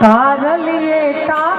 Car लिए तार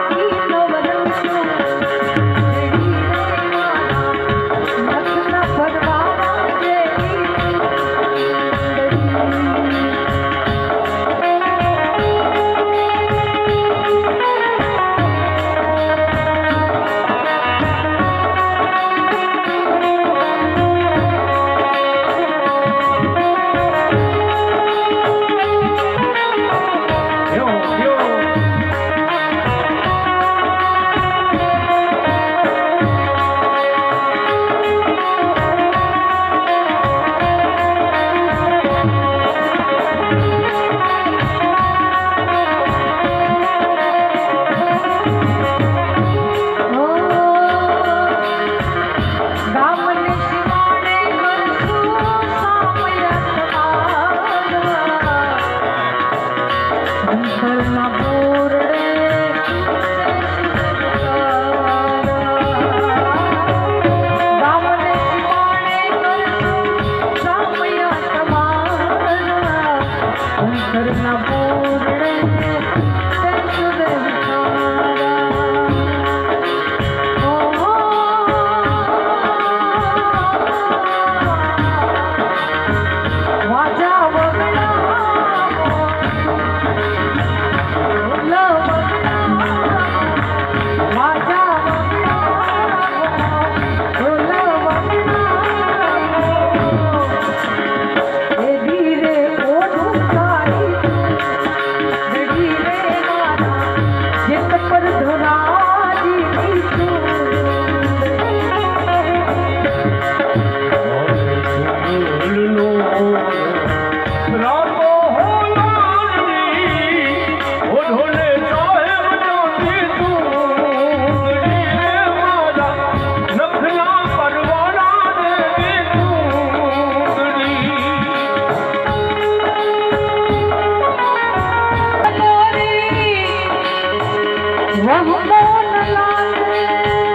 There's no border. वह मौन लाल।